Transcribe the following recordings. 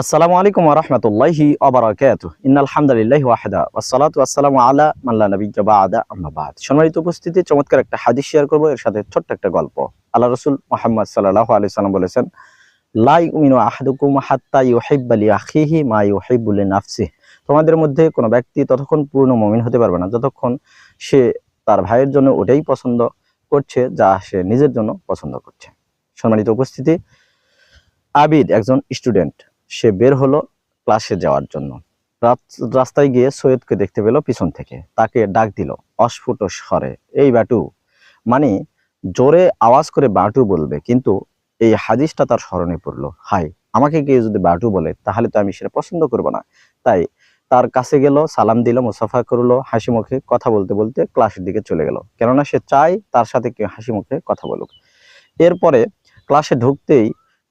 আসসালামু আলাইকুম রহমতুল্লাহি অবরাকাত ইন্নাল হামদুলিল্লাহ ওয়াহদা। ওয়াসসালাতু ওয়াসসালামু আলা মাল্লা নবিয়্যা বা'দা। আম্মা বা'দ। সম্মানিত উপস্থিতি, চমৎকার একটা হাদিস শেয়ার করব। এর সাথে ছোট্ট একটা গল্প। আল্লাহ রাসূল মুহাম্মদ সাল্লাল্লাহু আলাইহি সাল্লাম বলেছেন, লা ইউমিনু আহাদুকুম হাত্তা ইউহিব্বা লি আখিহি মা ইউহিব্বু লি নাফসিহি তোমাদের মধ্যে কোনো ব্যক্তি ততক্ষণ পূর্ণ মুমিন হতে পারবে না। যতক্ষণ সে তার ভাইয়ের জন্য ওটাই পছন্দ করছে, যা সে নিজের জন্য পছন্দ করছে। সম্মানিত উপস্থিতি, আবিদ একজন স্টুডেন্ট। সে বের হলো ক্লাসে যাওয়ার জন্য। রাস্তায় গিয়ে সৈয়দকে দেখতে পেল পিছন থেকে। তাকে ডাক দিল, অস্ফুট স্বরে, এই বাটু। মানে জোরে আওয়াজ করে বাটু বলবে, কিন্তু এই হাদিসটা তার স্মরণে পড়ল। হাই আমাকে কেউ যদি বাটু বলে, তাহলে তো আমি সেটা পছন্দ করব না। তাই তার কাছে গেল, সালাম দিল, মুসাফা করল, হাসি মুখে কথা বলতে বলতে ক্লাসের দিকে চলে গেল। কেননা সে চায় তার সাথে কেউ হাসি মুখে কথা বলুক। এরপরে ক্লাসে ঢুকতেই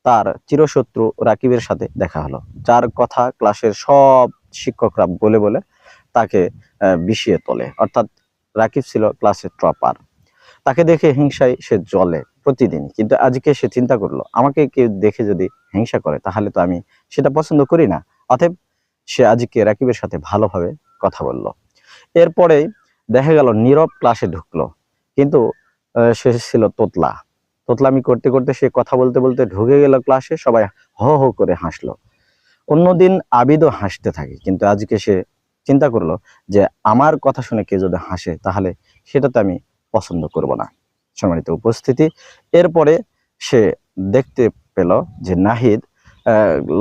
তার চিরশত্রু রাকিবের সাথে দেখা হলো। যার কথা ক্লাসের সব শিক্ষকরা বলে বলে তাকে বিষিয়ে তোলে। অর্থাৎ রাকিব ছিল ক্লাসের টপার। তাকে দেখে হিংসায় সে জলে প্রতিদিন। কিন্তু আজকে সে চিন্তা করল, আমাকে কেউ দেখে যদি হিংসা করে, তাহলে তো আমি সেটা পছন্দ করি না। অতএব সে আজকে রাকিবের সাথে ভালোভাবে কথা বলল। এরপরেই দেখা গেল, নীরব ক্লাসে ঢুকলো। কিন্তু সে ছিল তোতলা। তোতলামি করতে করতে সে কথা বলতে বলতে ঢুকে গেল ক্লাসে সবাই হো হো করে হাসলো। অন্যদিন আবিদও হাসতে থাকে, কিন্তু আজকে সে চিন্তা করল যে আমার কথা শুনে কেউ যদি হাসে, তাহলে সেটা তো আমি পছন্দ করব না। সম্মানিত উপস্থিতি, এরপরে সে দেখতে পেল যে নাহিদ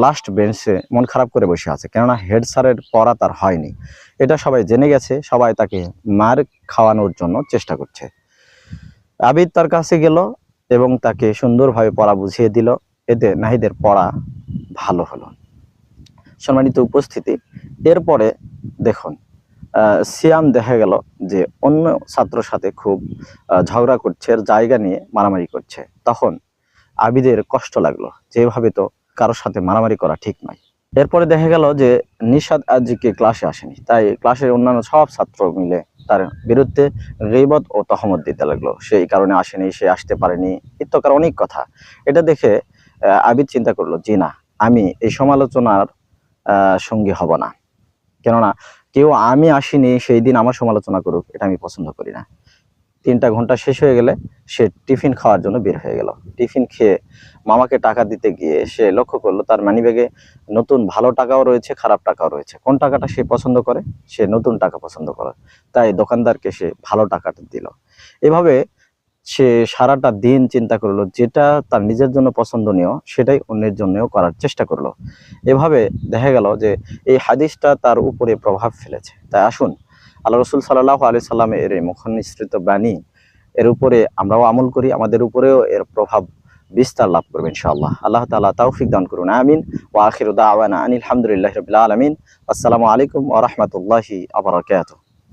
লাস্ট বেঞ্চে মন খারাপ করে বসে আছে, কেননা হেড স্যারের পড়া তার হয়নি। এটা সবাই জেনে গেছে, সবাই তাকে মার খাওয়ানোর জন্য চেষ্টা করছে। আবিদ তার কাছে গেল এবং তাকে সুন্দরভাবে পড়া বুঝিয়ে দিল। এতে নাহিদের পড়া ভালো হলো। সম্মানিত উপস্থিতি, এরপরে দেখুন সিয়াম দেখা গেল যে অন্য ছাত্রর সাথে খুব ঝগড়া করছে জায়গা নিয়ে মারামারি করছে। তখন আবিদের কষ্ট লাগল যেভাবে তো কারোর সাথে মারামারি করা ঠিক নয়। এরপরে দেখা গেল যে নিশাদ আজকে ক্লাসে আসেনি। তাই ক্লাসের অন্যান্য সব ছাত্র মিলে তার বিরুদ্ধে গেবত ও তহমত দিতে লাগল। সেই কারণে আসেনি, সে আসতে পারেনি। ইত্যকার অনেক কথা। এটা দেখে আবিদ চিন্তা করল, জি না, আমি এই সমালোচনার সঙ্গী হব না। কেননা, কেউ আমি আসিনি, সেই দিন আমার সমালোচনা করুক, এটা আমি পছন্দ করি না। তিনটা ঘণ্টা শেষ হয়ে গেলে সে টিফিন খাওয়ার জন্য বের হয়ে গেল। টিফিন খেয়ে মামাকে টাকা দিতে গিয়ে সে লক্ষ্য করল তার মানিব্যাগে নতুন ভালো টাকাও রয়েছে, খারাপ টাকাও রয়েছে। কোন টাকাটা সে পছন্দ করে? সে নতুন টাকা পছন্দ করে। তাই দোকানদারকে সে ভালো টাকাটা দিল। এভাবে সে সারাটা দিন চিন্তা করল, যেটা তার নিজের জন্য পছন্দনীয়, সেটাই অন্যের জন্যও করার চেষ্টা করল। এভাবে দেখা গেল যে এই হাদিসটা তার উপরে প্রভাব ফেলেছে। তাই আসুন আল্লাহ রসুল সাল্লাহ আলি সাল্লামের এই মুখনিসৃত বাণী এর উপরে আমরাও আমল করি, আমাদের উপরেও এর প্রভাব বিস্তার লাভ করবে ইনশাআল্লাহ। আল্লাহ তালা তৌফিক দান করুন, আমিন। ওয়া আখিরু দাওয়ানা আনিল হামদুলিল্লাহি রবিল্লা আলমিন। আসসালামু আলাইকুম ওয়া রাহমাতুল্লাহি ওয়া বারাকাতুহু।